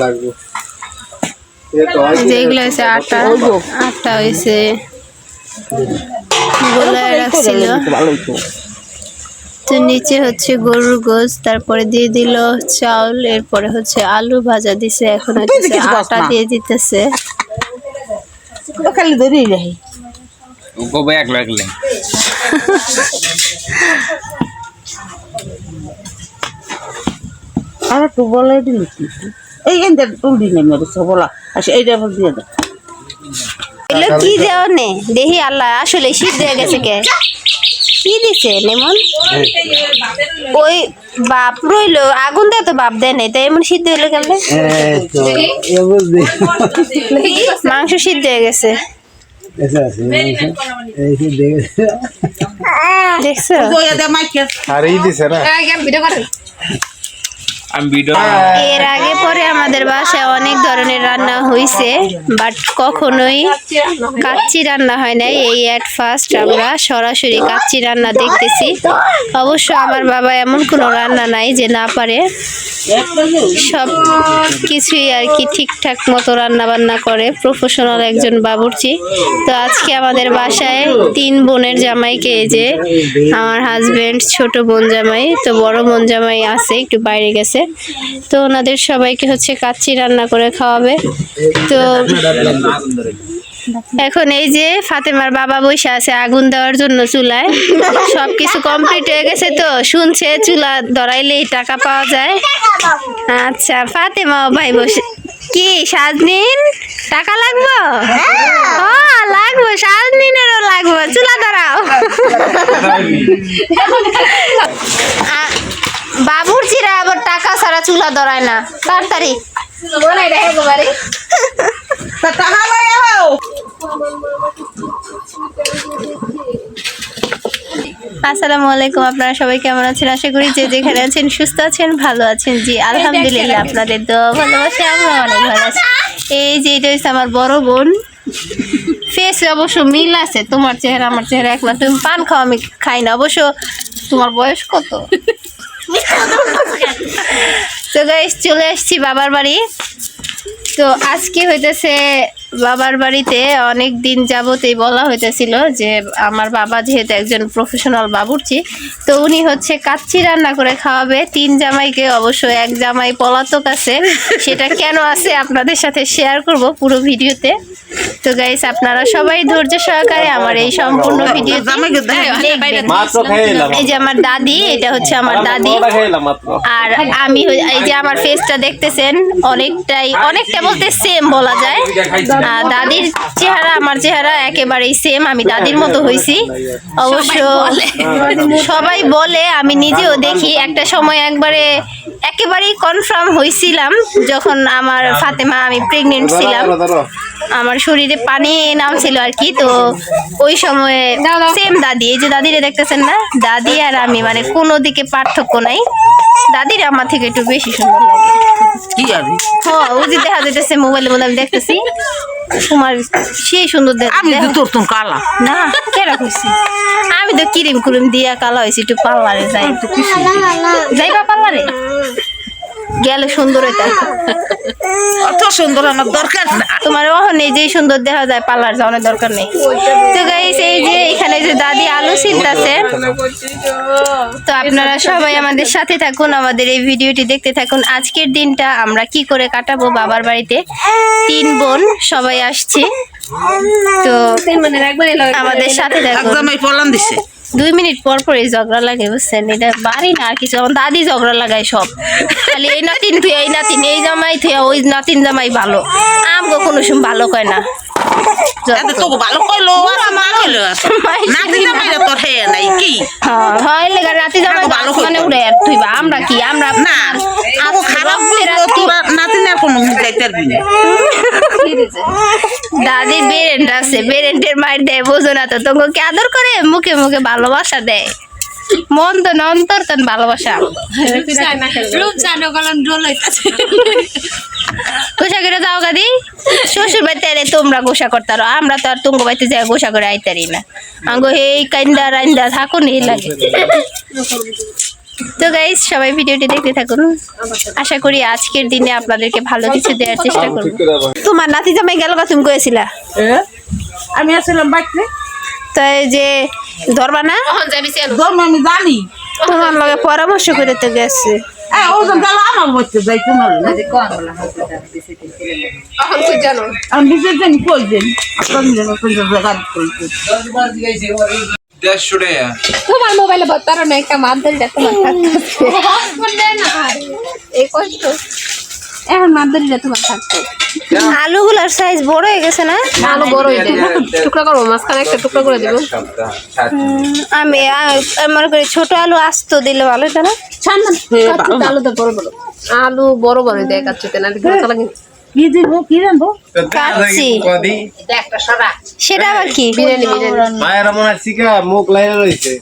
লাগবে। যেগুলো হয়েছে আটা আটা হয়েছে। গোলায় রাখছিল। তো। নিচে হচ্ছে গরুর গোস তারপরে দিয়ে দিল চাউল এরপরে হচ্ছে আলু ভাজা দিছে এখন হচ্ছে আটা দিয়ে দিতেছে। খালি ধরেই রাখি গোবে এক লাগলে। আর একটু বলে দিলি কি? এই তুলদি নেই মেরে বলা। আচ্ছা এইটা দিয়ে এগুলো কি দেওয়া নে দেখি আল্লাহ আসলে শীত দিয়ে গেছে কে? কি দিছে লেমন? ওই বাপ রইল আগুন দিয়ে তো বাপ দেয় নাই তাই এমন সিদ্ধ হইল কেমনে মাংস সিদ্ধ হয়ে গেছে। দেখছ? এর আগে পরে আমাদের বাসায় অনেক ধরনের রান্না হয়েছে বাট কখনোই কাচ্চি রান্না হয় নাই। এই অ্যাট ফার্স্ট আমরা সরাসরি কাচ্চি রান্না দেখতেছি। অবশ্য আমার বাবা এমন কোনো রান্না নাই যে না পারে। সব কিছুই আর কি ঠিকঠাক মতো রান্না বান্না করে। প্রফেশনাল একজন বাবুর্চি। তো আজকে আমাদের বাসায় তিন বোনের জামাইকে যে আমার হাজবেন্ড ছোট বোন জামাই, তো বড় বোন জামাই আছে, একটু বাইরে গেছে। তো ওনাদের সবাইকে হচ্ছে কাচ্চি রান্না করে খাওয়াবে। তো এখন এই যে ফাতেমার বাবা বসে আছে আগুন দেওয়ার জন্য চুলায় সব কিছু কমপ্লিট হয়ে গেছে তো শুনছে চুলা ধরাইলেই টাকা পাওয়া যায়। আচ্ছা ফাতেমা ভাই বসে কি সাজনিন? টাকা লাগবো? হ্যাঁ। লাগবো সাজনিনেরও লাগবো চুলা ধরাও। বাবুর্চিরা আবার টাকা ছাড়া চুলা ধরায় না তাড়াতাড়ি। টাকা আসসালামু আলাইকুম আপনারা সবাই কেমন আছেন? আশা করি যে যেখানে আছেন সুস্থ আছেন ভালো আছেন। জি আলহামদুলিল্লাহ আপনাদের তো ভালোবাসে আমরা অনেক ভালো আছি। এই যে এটা হচ্ছে আমার বড় বোন। ফেস অবশ্য মিল আছে তোমার চেহারা আমার চেহারা এক না তুমি পান খাও আমি খাই না। অবশ্য তোমার বয়স কত? তো গাইস চলে আসছি বাবার বাড়ি। তো আজকে হইতেছে বাবার বাড়িতে অনেক দিন যাবতেই বলা হইতেছিল যে আমার বাবা যেহেতু একজন প্রফেশনাল বাবুর্চি তো উনি হচ্ছে কাচ্চি রান্না করে খাওয়াবে। তিন জামাইকে অবশ্য এক জামাই পলাতক আছে। সেটা কেন আছে আপনাদের সাথে শেয়ার করব পুরো ভিডিওতে। তো গাইস আপনারা সবাই ধৈর্য সহকারে আমার এই সম্পূর্ণ ভিডিও এলাম এই যে আমার দাদি এটা হচ্ছে আমার দাদি। আর আমি এই যে আমার ফেসটা দেখতেছেন অনেকটাই অনেকটা বলতে সেম বলা যায়। দাদির চেহারা আমার চেহারা একেবারেই সেম আমি দাদির মতো হয়েছি অবশ্য সবাই বলে। আমি নিজেও দেখি একটা সময় একবারে একেবারেই কনফার্ম হয়েছিলাম যখন আমার ফাতেমা আমি প্রেগনেন্ট ছিলাম। আমার শরীরে পানি নামছিল আর কি তো ওই সময়ে সেম দাদি এই যে দাদিরে দেখতেছেন না? দাদি আর আমি মানে কোনো দিকে পার্থক্য নাই। দাদির আমার থেকে একটু বেশি সুন্দর লাগে। কি হবে হ্যাঁ ওই যে দেখা যাইতেছে মোবাইলে আমি দেখতেছি। তোমার সেই সুন্দর দেখ- আমি তো তোর তুমি কালা। না কেরা কইছি? আমি তো ক্রিম ক্রিম দিয়া কালা হয়েছি একটু পার্লারে যাই। যাইবা পার্লারে গেলে সুন্দর অত সুন্দর আমার দরকার না। তোমার ওখানে যেই সুন্দর দেখা যায় পার্লার যাওয়ার দরকার নেই। তো গাইস এই যে এখানে যে দাদি আলু ছিলতেছে তো আপনারা সবাই আমাদের সাথে থাকুন আমাদের এই ভিডিওটি দেখতে থাকুন। আজকের দিনটা আমরা কি করে কাটাবো বাবার বাড়িতে? তিন বোন সবাই আসছি। তো আমাদের সাথে থাকুন। দুই মিনিট পর পর এই ঝগড়া লাগে বুঝছেন? এটা বাড়ি না আর কিছু আমার দাদি ঝগড়া লাগায় সব। খালি এই নাতিন তুই এই নাতিন এই জামাই তুই ওই নাতিন জামাই ভালো। আমগো কোনো সময় ভালো কয় না। আমরা কি? আমরা না। আমগো খারাপ বলব তোরা নাতিনের কোনো মুখ যাইতে পারবি না। দাদির বেরেন্ট আছে বেরেন্টের মায়ের দেয় বোঝো না তো তোমাকে আদর করে? মুখে মুখে ভালোবাসা দেয়। মন তো অন্তর তন ভালোবাসা। গোসা করে যাও গাদি শ্বশুর বাড়িতে এলে তোমরা গোসা করতে পারো। আমরা তো আর তোমার বাড়িতে যাই গোসা করে আইতারি না। আঙ্গো এই কাইন্দা রাইন্দা থাকুন এই লাগে। তো গাইজ সবাই ভিডিওটি দেখতে থাকুন। আশা করি আজকের দিনে আপনাদেরকে ভালো কিছু দেওয়ার চেষ্টা করব। তোমার নাতি জামাই গেল কথা তুমি কয়েছিলা আমি আসলাম বাড়িতে তো এই যে ধরবা না? আমি জানি। তোমার লগে পরামর্শ করে তো গেছে। হ্যাঁ আমি জানি? কই দিন আপনার জায়গা কইতে দেড়শো টাকা। তোমার মোবাইলে বতারো না একটা মাধ্যম তোমার এই কষ্ট। এখন তোমার থাকতো। আলুগুলার সাইজ বড় হয়ে গেছে না? আলু বড় হয়ে টুকরা করব মাঝখানে একটা টুকরা করে দিব। হুম, আমি আমার করে ছোট আলু আস্ত দিলে ভালো হতো না? আলু তো বড় বড়। আলু বড় বড় দেয় কাচ্চুতে না কি দিব কি রাখব। কদি সেটা আবার কি? বিরিয়ানি বিরিয়ানি। মায়ের মনে শিখা মুখ লাইনে রয়েছে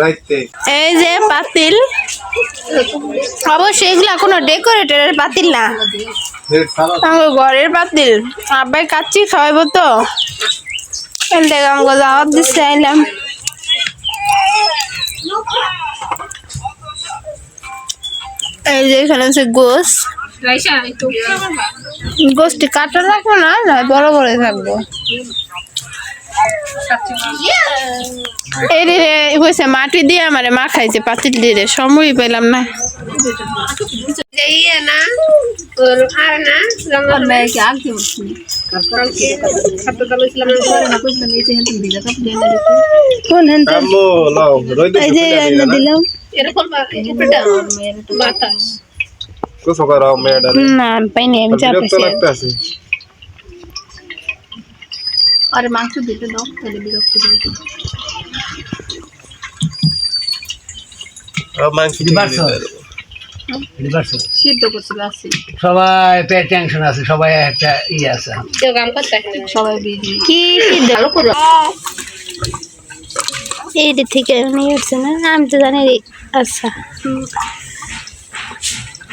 রাইতে। এই যে পাতিল। অবশ্যই এগুলা কোনো ডেকোরেটরের পাতিল না। ঘরের পাতিল। আব্বাই কাচ্চি খাওয়াবো তো। দাওয়াত দিচ্ছে আইলাম এই যে এখানে আছে গোস। গোসটি কাটা রাখব না বড় বড় থাকব। এই রে কইছে মাটি দিয়ে আমারে মা খাইছে পাতিল দিয়ে রে সময়ই পেলাম না। ইয়ে না ওর আর না রঙের ব্যাগ আগে বলছি? খাতা দালো ইসলাম না কইছিলাম এই যে হেন ভিজা কাপ দেন কোন হেন তো? আম্মু নাও রইতে এই যে এনে দিলাম। এরকম বাতাস। আরে মাংস দিতে দাও তাহলে বিরক্ত সবাই টেনশন আছে সবাই একটা ই আছে। কেউ কাম সবাই কি ভালো করো এইটা থেকে নিয়ে আসছে না? আমি তো জানি আচ্ছা।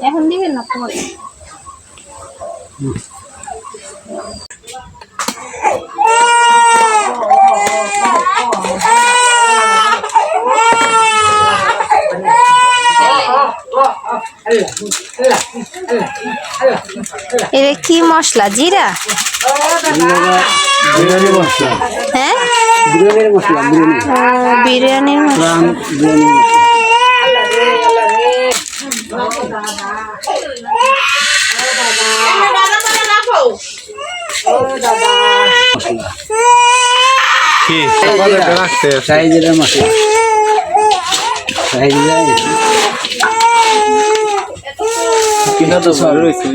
এখন দিবেন না এটা কি মশলা জিরা? মশলা। হ্যাঁ? বিরিয়ানির মশলা বিরিয়ানি। বিরিয়ানির মশলা রাম বিরিয়ানি কি? কতটা মশলা সাইজের কিনা তো ভালো রয়েছে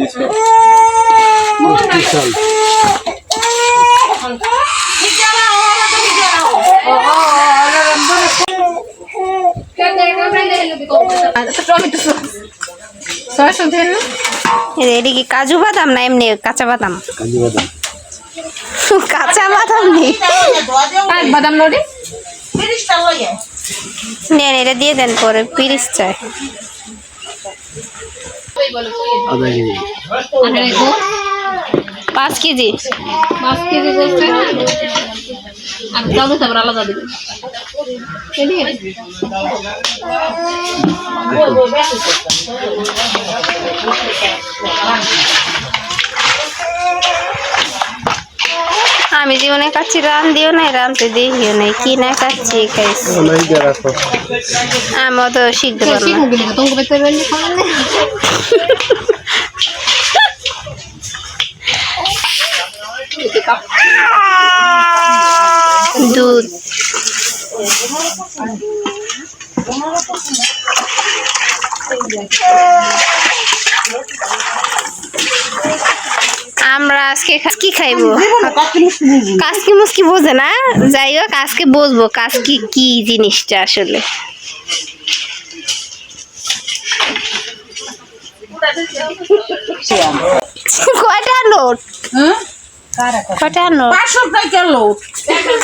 স্পেশাল এটা কি? কাজু বাদাম না এমনি কাঁচা বাদাম? কাজু বাদাম। কাঁচা বাদাম নেই। বাদাম লোডে? নেন এটা দিয়ে দেন পরে পিরিস চাই। পাঁচ কেজি। পাঁচ কেজি বলছে আর চাউল তারপর আলাদা দিবেন আমি জীবনে কাচ্ছি রান দিও নাই রানতে দেখিও নাই কি না কাচ্ছি খাইছি আমি অত শিখতে পারব না। শিখব কিনা তোমাকে বেতে বেরিয়ে খাওয়া দুধ আমরা আজকে কি খাইবো? কাজকি মুসকি বোঝে না? যাই হোক আজকে বুঝব কাজকি কি জিনিসটা আসলে। কয়টা নোট? কয়টা নোট? পাঁচশো টাকা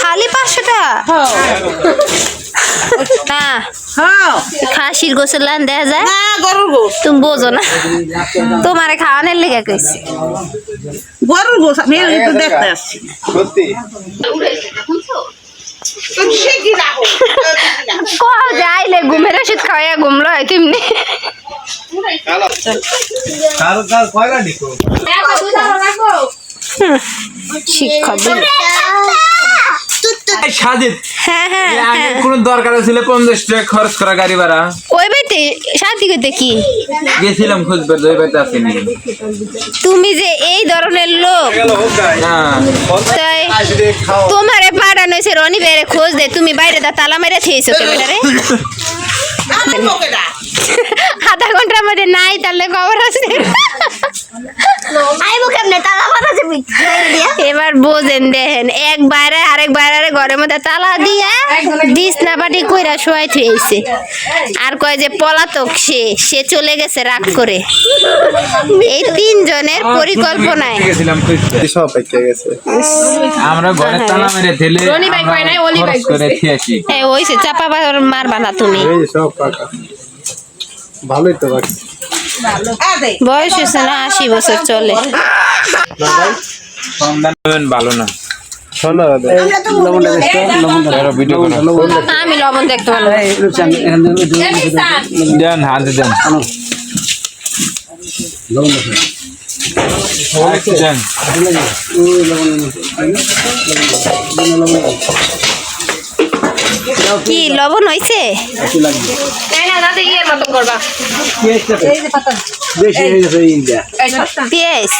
খালি পাঁচশো টাকা না। খাসির গোসল লান দেয়া যায়। না গরুর গোস। তুমি বোঝো না। তোমারে খাওয়ানোর লেগে কইছি। গরুর গোস আমি দেখতে আসছি। সত্যি? কও ঘুমের ওষুধ ঘুমলো হয় তেমনি কার কয়টা ডিকো শিক্ষক দিল সাজিদ। হ্যাঁ হ্যাঁ হ্যাঁ। দরকার ছিল পঞ্চাশ টাকা খরচ করা গাড়ি ভাড়া? ওই বাড়িতে? সাথী করতে কি? গেছিলাম খোঁজ পেতে ওই আসেনি তুমি যে এই ধরনের লোক তাই তোমারে পাঠানো হয়েছে রনি বেড়ে খোঁজ দে তুমি বাইরে দা তালা মেরে ক্যামেরারে আধা ঘণ্টার মধ্যে নাই তাহলে খবর আছে। এবার বোঝেন দেখেন এক বাইরে আরেক বাইরে ঘরের মধ্যে তালা দিয়া বিছনা পাটি কইরা শোয়াই থুয়েছে আর কয় যে পলাতক সে সে চলে গেছে রাগ করে। এই তিনজনের পরিকল্পনায়। আমরা ঘরে তালা মেরে এই ওইছে চাপা মারবা না তুমি। ভালোই তো বয়স হয়েছে না আশি বছর চলে। কম দাম দেবেন ভালো না। আমি লবণ দেখতে পারব দেন হাতে দেন। আরেকটু দেন। কি লবণ হয়ে পেঁয়াজ?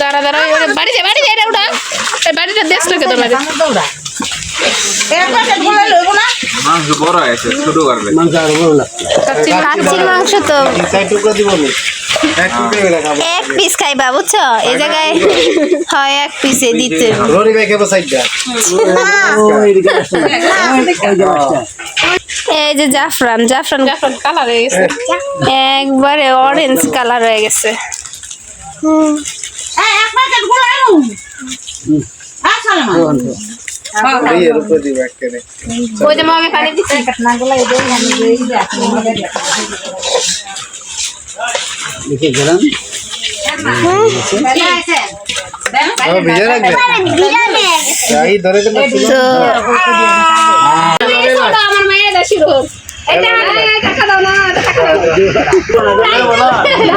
দাঁড়া দাঁড়া বাড়ি যা বাড়ি যা এটা ওটা বাড়িটা দেশ লোকে তো বাড়ি না? মাংস বড় হয়েছে ছোট করবে। মাংস আরও বড় লাগছে। কাচ্চির মাংস। তো। এক পিস খাইবা বুঝছ? এই জায়গায় হয় এক পিসে দিতে। এই যে জাফরান জাফরান জাফরান কালার হয়ে গেছে। একবারে অরেঞ্জ কালার হয়ে গেছে। ওই যে মামে পানি দিচ্ছে গেলাম। এটা টাকা দাও না টাকা দাও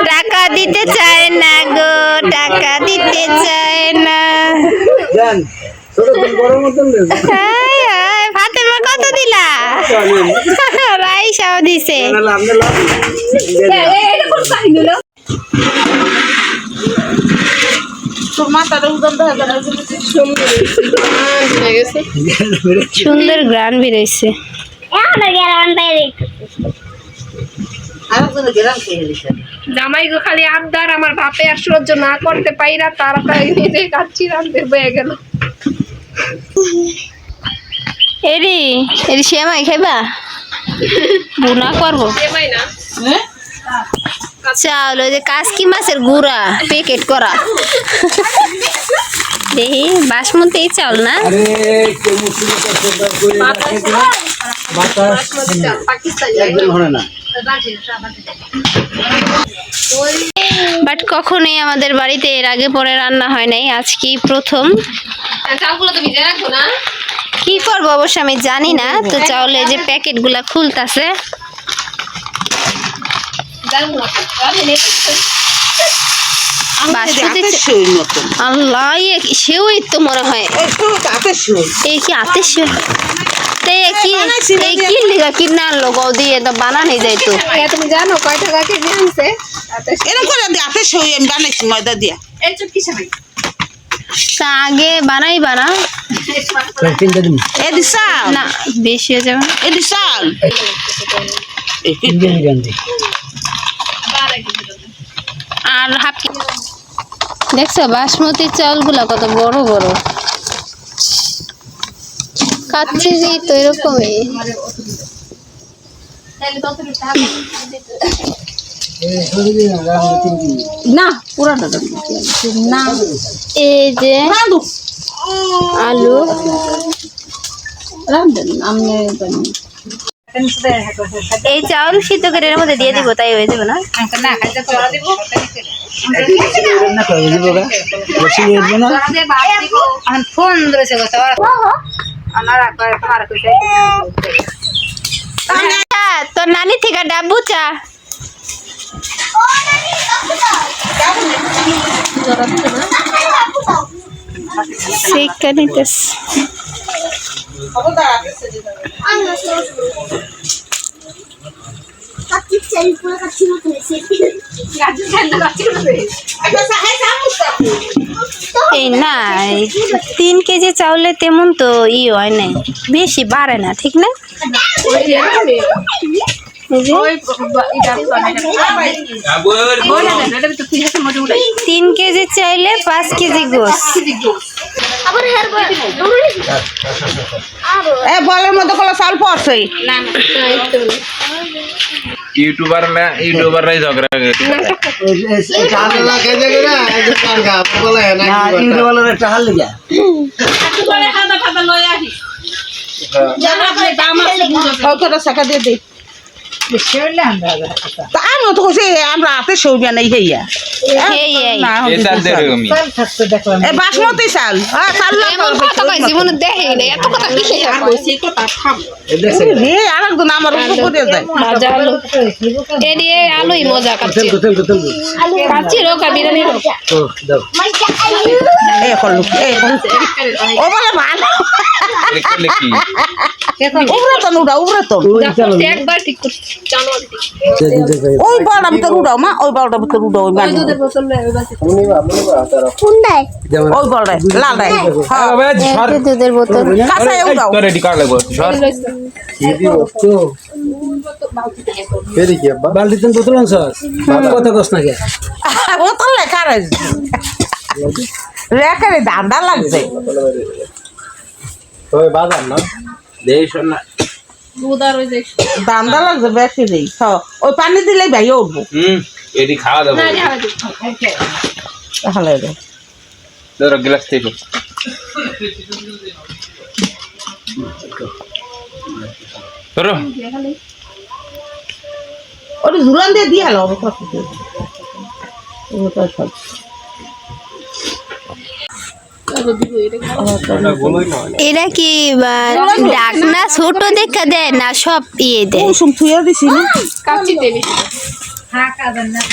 টাকা দিতে চায় না গো টাকা দিতে চায় না। ছোট বড় মতন দেন হাই, হাই, ফাতেমা কত দিলা? রাইসাও দিছে। তোর সুন্দর গ্রান বেরোইছে। জামাই গো, খালি আবদার আমার বাপে আর সহ্য না করতে পাইরা তাড়াতাড়ি নিজে বয়ে গেল। এরি এরি শ্যামাই খাইবা? বুনা করব। চাউল ওই যে কাসকি মাছের গুঁড়া প্যাকেট করা। দেখি বাসমতি চাউল না? রাখে বাট কখনোই আমাদের বাড়িতে এর আগে পরে রান্না হয় নাই আজকেই প্রথম। চালগুলো তো ভিজে রাখব না। কি করব অবশ্য আমি জানি না তো চাউলে যে প্যাকেটগুলা খুলতাছে। আল্লাহ তো মনে হয়। এই কি আতে সেও তাই এ কি এই লিগা কিনা আনলো গো দিয়ে তো বানানি যায় তো। তুমি জানো কয় টাকা কেজি আনছে? এরকম করে দিয়ে আমি বানাইছি ময়দা দিয়া। এই তা আগে বানাই বানা তাই তিনটা দিন। এদি চাল না বেশি হয়ে যাবে তিন আর হাফ দেখছ বাসমতি চাউলগুলো কত বড় বড়। কাচ্চি তো এরকমই। না পুরাটা না এই যে আলু। এই চাউল সিদ্ধ করে এর মধ্যে দিয়ে দিব তাই হয়ে যাবে না? ফোন ধরেছে তোর নানি থেকে ডাব্বু চা। শিক্ষা এই না তিন কেজি চাউলে তেমন তো ই হয় নাই, বেশি বাড়ে না, ঠিক না? তিন কেজি চাইলে পাঁচ কেজি গোস। এ বলের মধ্যে কোনো চাল পড়ছে ইউটিউবার না ইউটিউবাররাই ঝগড়া করে। কালা খেতে গেলে একজন কালকা বলে না না একটা হাল লিগা কত টাকা দিয়ে দে। তা আমিও তো কইছি আমরা হাতে সৌবিয়া নাই হেইয়া বাসমতি চাল। চাল না জীবনে দেখে নাই এত কথা কি রে আরেকজন আমার উপর করে যায় ভাজা আলু এদিকে আলুই মজা কাচ্ছি তেল তেল তেল কাচ্ছি রোগ বিরিয়ানি দাও। এ করলু এ করলু ও বলে ভালো। একবার ঠিক করছি। ওই বড়টা ভিতর উড়াও মা। ওই বড়টা ভিতর উড়াও ওই মানে ওই বড়টা লাল হ্যাঁ। দুধের বোতল কাঁচায় উড়াও রেডি করা লাগবে? বালতিতে বোতল আনছস? লেখা রয়েছে। রেখারে দান্দা লাগছে। তবে বাজার না? দেই না। দান্দা লাগছে বেশি নেই হ্যাঁ ওই পানি দিলেই ভাই উঠবো। হুম এডি খাওয়া দাও তাহলে রে। ধরো গ্লাস থেকে। ধরো। ওটা ঝুলান দিয়ে দিয়ে হলো সব। এরা কি বা, ডাকনা ছোট দেখা দেয় না সব ইয়ে দেয়? কুসুম থুয়ে দিছি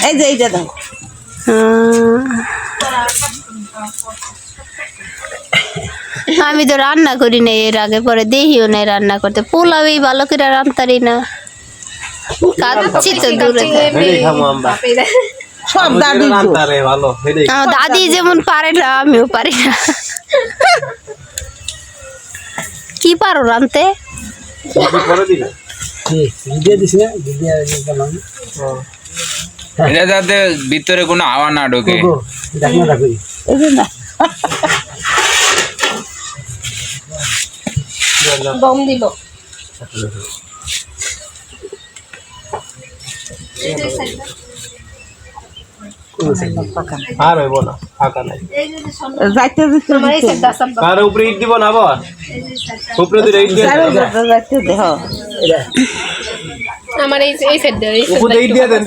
এই যে এই যে দাও। আমি তো রান্না করি না এর আগে পরে দেখিও নাই রান্না করতে। পোলাওই ভালো করে রান্তারি না। কাচ্ছি তো দূরে। সব দাদি যেমন পারে না আমিও পারি না। কি পারো রানতে? দিবে। এটা যাতে ভিতরে কোনো হাওয়া না ঢোকে। দম দিল। আর হইব না ফাঁকা নাই। যাইতে দিতে কার উপরে ইট দিব না আবার? উপরে দিয়ে ইট দিয়ে যাইতে দে হ্যাঁ আমার এই এই সাইড উপরে ইট দিয়ে দেন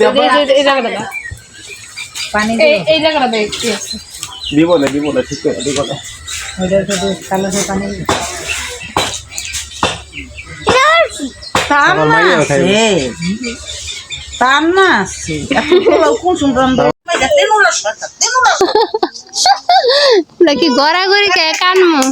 এই জায়গাটা দাও পানি এই জায়গাটা দেখ দিব না দিব না ঠিক করে দিব না। তার আমার না। আছে। তার না আছে। এত পোলাও কুসুম নাকি গড়াগড়ি কে কানমু?